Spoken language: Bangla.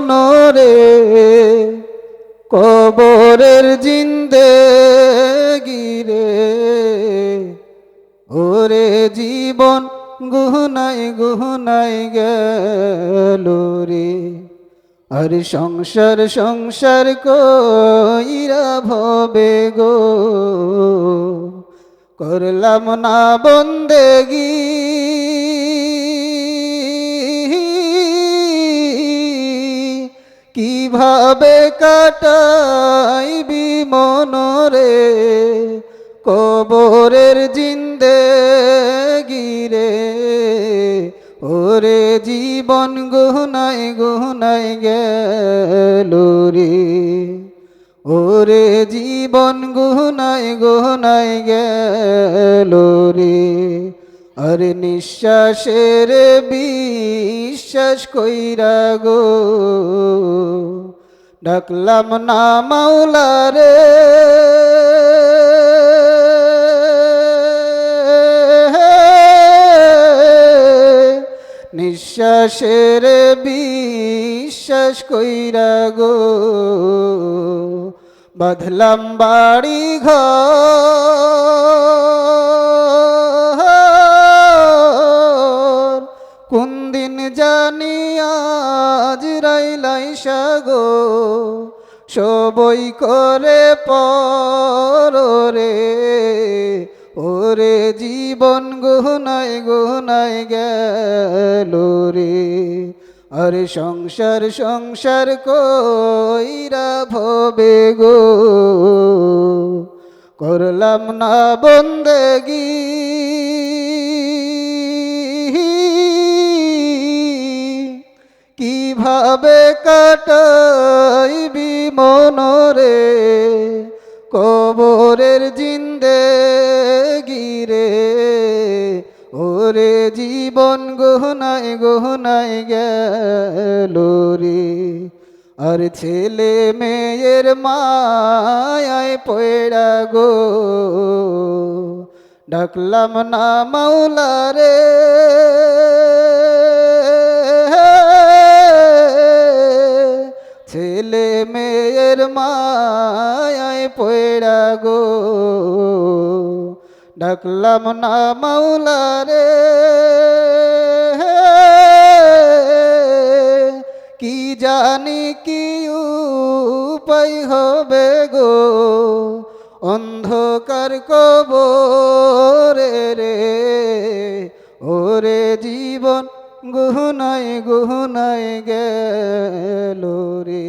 মনরে কবরের জিন্দে গিরে ওরে জীবন গুহনাই গুহনাই গেল রে। আর সংসার সংসার কইরা ভবে গো। করলাম না বন্দেগি কীভাবে কাটাইবি মনরে? কবরের জিন্দে গিরে ওরে জীবন গুহনাই গুহনাই গেল ওরে জীবন গুহনাই গুহনাই গেল আরে নিঃশ্বাসের বিশ্বাস কইরা গো, ডাকলাম না মাওলা রে নিঃশ্বাসের বিশ্বাস কইরা গো, বাঁধলাম বাড়ি ঘর জানি আজ রাইলাই সাগো, সবই করে পরে ওরে জীবন গুহনাই গুহনাই গেল রে। আরে সংসার সংসার কইরা ভবে গো। করলাম না বন্দেগি কীভাবে কাটাইবি মনরে? কবরের জিন্দে গিরে। ওরে জীবন গহনায় গহনায় গেল রে। আর ছেলে মেয়ের মায়ায় পয়রা গো। ডাকলাম না মাওলা রে মায়ায় পয়রা গো। ডাকলাম না মাওলা রে কি জানি কি উপায় হবে গো? অন্ধকার কবরে রে, ওরে জীবন গুহনায় গুহনায় গেল রে।